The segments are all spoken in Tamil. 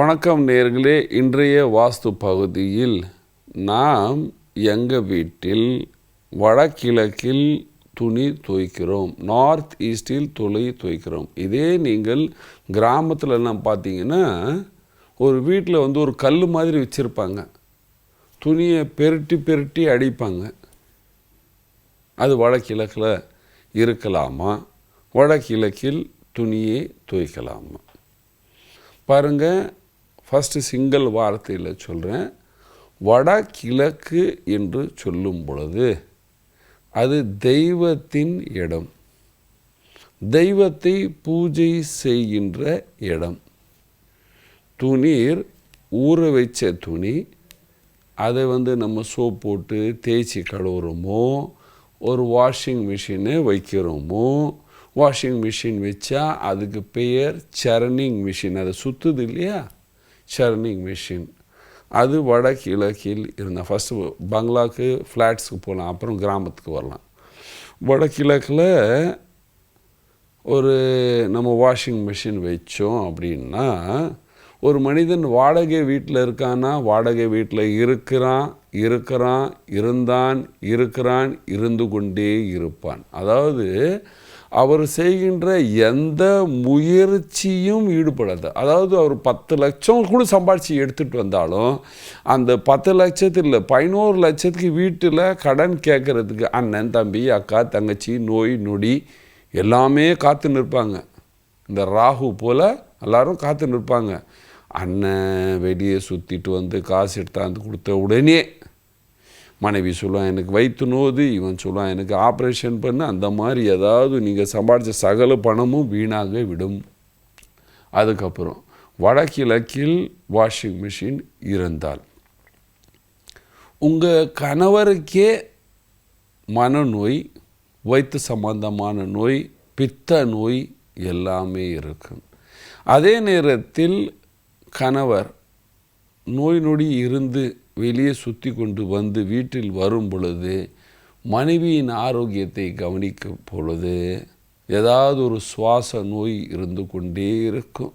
வணக்கம் நேர்களே இன்றைய வாஸ்து பகுதியில் நாம் எங்கள் வீட்டில் வடகிழக்கில் துணி துவைக்கிறோம் நார்த் ஈஸ்டில் துளை துவைக்கிறோம். இதே நீங்கள் கிராமத்தில் எல்லாம் பார்த்தீங்கன்னா ஒரு வீட்டில் வந்து ஒரு கல் மாதிரி வச்சுருப்பாங்க. துணியை பெருட்டி பெருட்டி அடிப்பாங்க. அது வடகிழக்கில் இருக்கலாமா? வடகிழக்கில் துணியை துவைக்கலாமா? பாருங்கள் ஃபஸ்ட்டு சிங்கிள் வார்த்தையில் சொல்கிறேன் வடகிழக்கு என்று சொல்லும் பொழுது அது தெய்வத்தின் இடம். தெய்வத்தை பூஜை செய்கின்ற இடம். துணீர் ஊற வச்ச துணி அதை வந்து நம்ம சோப் போட்டு தேய்ச்சி கழுவுறோமோ ஒரு வாஷிங் மிஷினு வைக்கிறோமோ வாஷிங் மிஷின் வச்சா அதுக்கு பெயர் சரணிங் மிஷின் அதை சுற்றுது இல்லையா? சர்னிங் மிஷின் அது வடகிழக்கில் இருந்தால் ஃபஸ்ட்டு பங்களாக்கு ஃப்ளாட்ஸுக்கு போகலாம். அப்புறம் கிராமத்துக்கு வரலாம். வடகிழக்கில் ஒரு நம்ம வாஷிங் மிஷின் வச்சோம் அப்படின்னா ஒரு மனிதன் வாடகை வீட்டில் இருக்கான்னா வாடகை வீட்டில் இருக்கிறான் இருக்கிறான் இருந்தான் இருக்கிறான் இருந்து கொண்டே இருப்பான். அதாவது அவர் செய்கின்ற எந்த முயற்சியும் ஈடுபடாது. அதாவது அவர் பத்து லட்சம் கூட சம்பாதிச்சு எடுத்துகிட்டு வந்தாலும் அந்த பத்து லட்சத்தில் பதினோரு லட்சத்துக்கு வீட்டில் கடன் கேட்குறதுக்கு அண்ணன் தம்பி அக்கா தங்கச்சி நோய் நொடி எல்லாமே காத்து நிற்பாங்க. இந்த ராகு போல் எல்லோரும் காத்து நிற்பாங்க. அண்ணன் வெளியே சுற்றிட்டு வந்து காசு எடுத்தாந்து கொடுத்த உடனே மனைவி சொல்லுவான் எனக்கு வயிற்று நோது இவன் சொல்லுவான் எனக்கு ஆப்ரேஷன் பண்ணு. அந்த மாதிரி ஏதாவது நீங்கள் சம்பாதிச்ச சகல பணமும் வீணாக விடும். அதுக்கப்புறம் வடகிழக்கில் வாஷிங் மிஷின் இருந்தால் உங்கள் கணவருக்கே மனநோய் வயிற்று சம்பந்தமான நோய் பித்த நோய் எல்லாமே இருக்கும் அதே நேரத்தில் கணவர் நோய் நொடி இருந்து வெளியே சுற்றி கொண்டு வந்து வீட்டில் வரும் பொழுது மனைவியின் ஆரோக்கியத்தை கவனிக்கும் பொழுது ஏதாவது ஒரு சுவாச நோய் இருந்து கொண்டே இருக்கும்.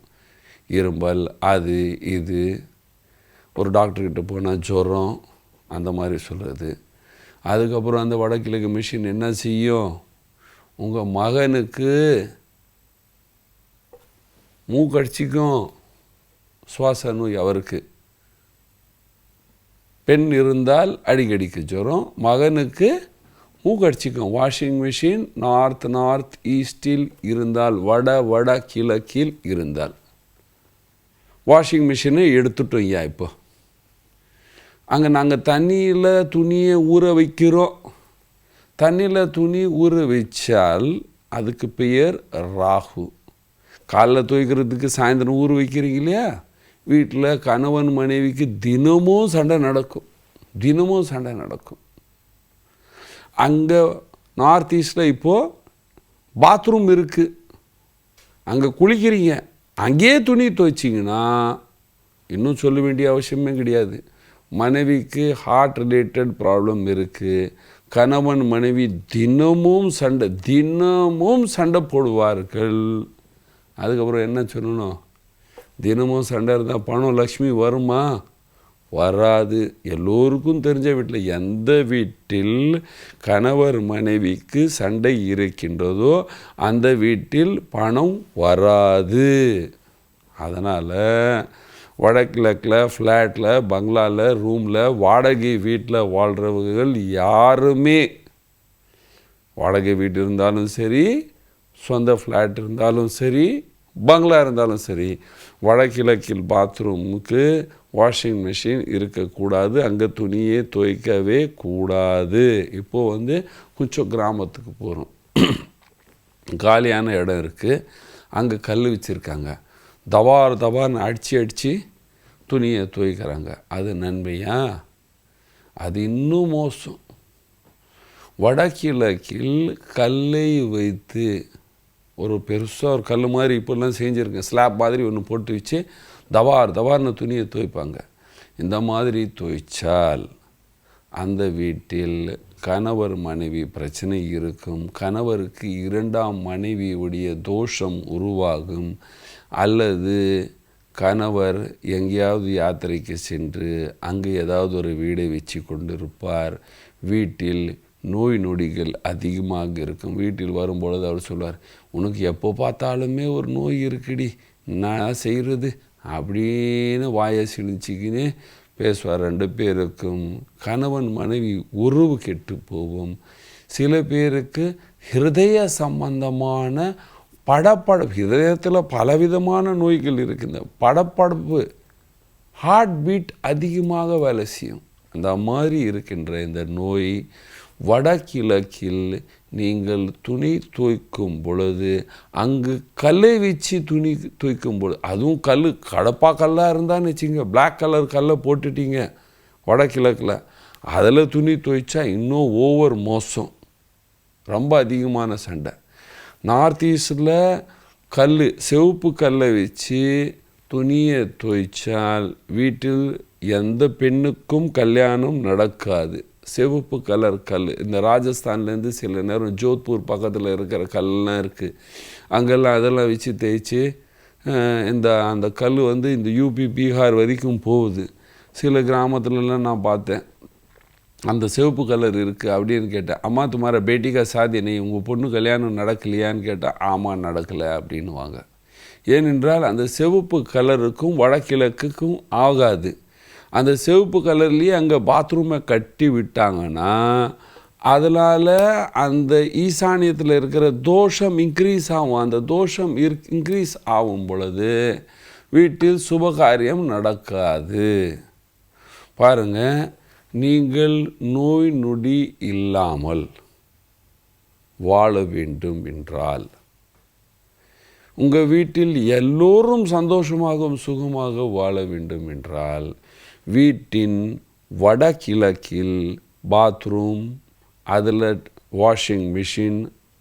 இரும்பல் அது இது. ஒரு டாக்டர்கிட்ட போனால் ஜுரம் அந்த மாதிரி சொல்கிறது அதுக்கப்புறம் அந்த வடகிழக்கு மிஷின் என்ன செய்யும்? உங்கள் மகனுக்கு மூக்கடிச்சிக்கும். சுவாச நோய் அவருக்கு. பெண் இருந்தால் அடிக்கடிக்கு ஜுரம் மகனுக்கு மூக்கடிச்சிக்கும். வாஷிங் மிஷின் நார்த் நார்த் ஈஸ்டில் இருந்தால் வட வட கிழக்கில் இருந்தால். வாஷிங் மிஷினை எடுத்துட்டோம் ஐயா இப்போ. அங்கே நாங்கள் தண்ணியில் துணியை ஊற வைக்கிறோம். தண்ணியில் துணி ஊற வச்சால் அதுக்கு பெயர் ராகு. காலைல துவைக்கிறதுக்கு சாயந்தரம் ஊற வைக்கிறீங்க இல்லையா? வீட்டில் கணவன் மனைவிக்கு தினமும் சண்டை நடக்கும். தினமும் சண்டை நடக்கும். அங்கே நார்த் ஈஸ்டில் இப்போது பாத்ரூம் இருக்குது அங்கே குளிக்கிறீங்க. அங்கேயே துணி துவைச்சிங்கன்னா இன்னும் சொல்ல வேண்டிய அவசியமே கிடையாது. மனைவிக்கு ஹார்ட் ரிலேட்டட் ப்ராப்ளம் இருக்குது கணவன் மனைவி தினமும் சண்டை தினமும் சண்டை போடுவார்கள். அதுக்கப்புறம் என்ன சொல்லணும்? தினமும் சண்டை இருந்தால் பணம் லக்ஷ்மி வருமா? வராது. எல்லோருக்கும் தெரிஞ்ச வீட்டில் எந்த வீட்டில் கணவர் மனைவிக்கு சண்டை இருக்கின்றதோ அந்த வீட்டில் பணம் வராது. அதனால் வடகிழக்கில் ஃப்ளாட்டில் பங்களாவில் ரூமில் வாடகை வீட்டில் வாழ்கிறவர்கள் யாருமே வாடகை வீடு இருந்தாலும் சரி சொந்த ஃப்ளாட் இருந்தாலும் சரி பங்களா இருந்தாலும் சரி வடகிழக்கில் பாத்ரூமுக்கு வாஷிங் மிஷின் இருக்கக்கூடாது அங்கே துணியே துவைக்கவே கூடாது. இப்போது வந்து கொஞ்சம் கிராமத்துக்கு போகிறோம் காலியான இடம் இருக்குது அங்கே கல் வச்சுருக்காங்க. தவார் தவார்னு அடித்து அடித்து துணியை துவைக்கிறாங்க. அது நன்மையா? அது இன்னும் மோசம். வடகிழக்கில் கல்லை வைத்து ஒரு பெருசாக ஒரு கல் மாதிரி இப்படிலாம் செஞ்சுருக்கேன். ஸ்லாப் மாதிரி ஒன்று போட்டு வச்சு தவார் தவார்னு துணியை துவைப்பாங்க. இந்த மாதிரி துவைச்சால் அந்த வீட்டில் கணவர் மனைவி பிரச்சனை இருக்கும். கணவருக்கு இரண்டாம் மனைவியுடைய தோஷம் உருவாகும். அல்லது கணவர் எங்கேயாவது யாத்திரைக்கு சென்று அங்கு ஏதாவது ஒரு வீடை வச்சு கொண்டிருப்பார். வீட்டில் நோய் நொடிகள் அதிகமாக இருக்கும். வீட்டில் வரும்பொழுது அவர் சொல்வார் உனக்கு எப்போ பார்த்தாலுமே ஒரு நோய் இருக்குடி நான் செய்கிறது அப்படின்னு வாயை சிணிச்சிக்கின்னு பேசுவார். ரெண்டு பேருக்கும் கணவன் மனைவி உறவு கெட்டு போகும். சில பேருக்கு ஹிருதய சம்பந்தமான படப்படப்பு இதயத்தில் பலவிதமான நோய்கள் இருக்குது படப்படப்பு ஹார்ட் பீட் அதிகமாக வேலை செய்யும். அந்த மாதிரி இருக்கின்ற இந்த நோய் வடகிழக்கில் நீங்கள் துணி துவைக்கும் பொழுது அங்கு கல்லை வச்சு துணி துவைக்கும் பொழுது அதுவும் கல் கடப்பா கல்லாக இருந்தான்னு வச்சுங்க பிளாக் கலர் கல்லை போட்டுட்டீங்க வடகிழக்கில். அதில் துணி துவைச்சா இன்னும் ஓவர் மோசம். ரொம்ப அதிகமான சண்டை. நார்த் ஈஸ்டில் கல் சிவப்பு கல்லை வச்சு துணியை துவைச்சால் வீட்டில் எந்த பெண்ணுக்கும் கல்யாணம் நடக்காது. சிவப்பு கலர் கல் இந்த ராஜஸ்தான்லேருந்து சில நேரம் ஜோத்பூர் பக்கத்தில் இருக்கிற கல்லாம் இருக்குது அங்கெல்லாம் அதெல்லாம் வச்சு தேய்ச்சி இந்த அந்த கல் வந்து இந்த யூபி பீகார் வரைக்கும் போகுது. சில கிராமத்துலலாம் நான் பார்த்தேன். அந்த சிவப்பு கலர் இருக்குது அப்படின்னு கேட்டேன். அம்மா துமார பேட்டிக்கா சாதி நீ உங்கள் பொண்ணு கல்யாணம் நடக்கலையான்னு கேட்டால் ஆமாம் நடக்கலை அப்படின்னுவாங்க. ஏனென்றால் அந்த சிவப்பு கலருக்கும் வடகிழக்குக்கும் ஆகாது. அந்த சிவப்பு கலர்லேயே அங்கே பாத்ரூமை கட்டி விட்டாங்கன்னா அதனால் அந்த ஈசானியத்தில் இருக்கிற தோஷம் இன்க்ரீஸ் ஆகும். அந்த தோஷம் இன்க்ரீஸ் ஆகும் பொழுது வீட்டில் சுபகாரியம் நடக்காது. பாருங்க நீங்கள் நோய் நொடி இல்லாமல் வாழ வேண்டும் என்றால் உங்கள் வீட்டில் எல்லோரும் சந்தோஷமாகவும் சுகமாக வாழ வேண்டும் என்றால் வீட்டின் வடகிழக்கில் பாத்ரூம் அதில் வாஷிங் மிஷின்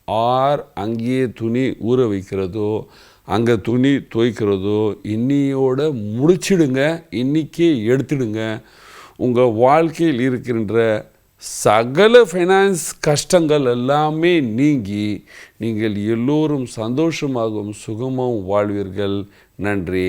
ஆர் அங்கேயே துணி ஊற வைக்கிறதோ அங்கே துணி துவைக்கிறதோ இன்னியோட முடிச்சிடுங்க இன்றைக்கே எடுத்துடுங்க. உங்கள் வாழ்க்கையில் இருக்கின்ற சகல ஃபைனான்ஸ் கஷ்டங்கள் எல்லாமே நீங்கி நீங்கள் எல்லோரும் சந்தோஷமாகவும் சுகமாகவும் வாழ்வீர்கள். நன்றி.